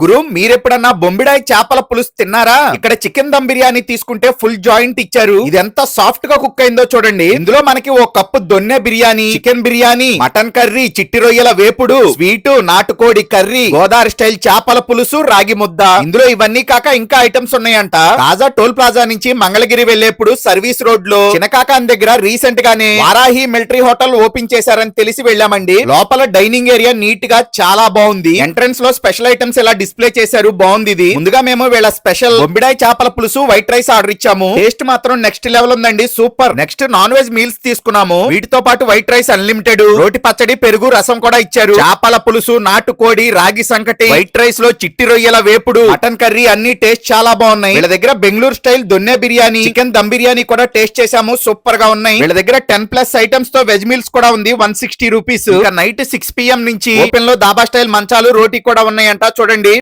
గురు మీరెప్పుడన్నా బొంబిడాయి చేపల పులుసు తిన్నారా? ఇక్కడ చికెన్ దమ్ బిర్యానీ తీసుకుంటే ఫుల్ జాయింట్ ఇచ్చారు. ఇది ఎంత సాఫ్ట్గా కుక్ అయిందో చూడండి. ఇందులో మనకి ఓ కప్పు దొన్నె biryani chicken biryani mutton curry చిట్టి రొయ్యల వేపుడు స్వీటు నాటుకోడి కర్రీ గోదావరి స్టైల్ చేపల పులుసు రాగి ముద్ద. ఇందులో ఇవన్నీ కాక ఇంకా ఐటమ్స్ ఉన్నాయంట. తాజా టోల్ ప్లాజా నుంచి మంగళగిరి వెళ్ళేప్పుడు సర్వీస్ రోడ్లో చినకాకాన్ దగ్గర రీసెంట్ గానే వారాహి మిలిటరీ హోటల్ ఓపెన్ చేశారని తెలిసి వెళ్ళామండి. లోపల డైనింగ్ ఏరియా నీట్గా చాలా బాగుంది. ఎంట్రన్స్లో స్పెషల్ ఐటమ్స్ ఇలా డిస్ప్లే చేశారు. బాగుంది ఇది. ముందుగా మేము వీళ్ళ స్పెషల్ బొమ్మిడాయి చేపల పులుసు వైట్ రైస్ ఆర్డర్ ఇచ్చాము. టేస్ట్ మాత్రం నెక్స్ట్ లెవెల్ ఉందండి. Super next non veg meals తీసుకున్నాము. వీటితో పాటు వైట్ రైస్ అన్లిమిటెడ్ రోటి పచ్చడి పెరుగు రసం కూడా ఇచ్చారు. చేపల పులుసు నాటుకోడి రాగి సంకటి వైట్ రైస్లో చిట్టి రొయ్యల వేపుడు మటన్ కర్రీ అన్ని టేస్ట్ చాలా బాగున్నాయి. వీళ్ళ దగ్గర బెంగళూరు స్టైల్ దొన్నె బిర్యానీ చికెన్ దమ్ బిర్యానీ కూడా టేస్ట్ చేశాము. సూపర్గా ఉన్నాయి. వీళ్ళ దగ్గర టెన్ ప్లస్ ఐటమ్స్తో వెజ్ మీల్స్ కూడా ఉంది. One sixty rupees night six PM నుంచి ఓపెన్లో దాబా స్టైల్ మంచాలు రోటీ కూడా ఉన్నాయంట. చూడండి.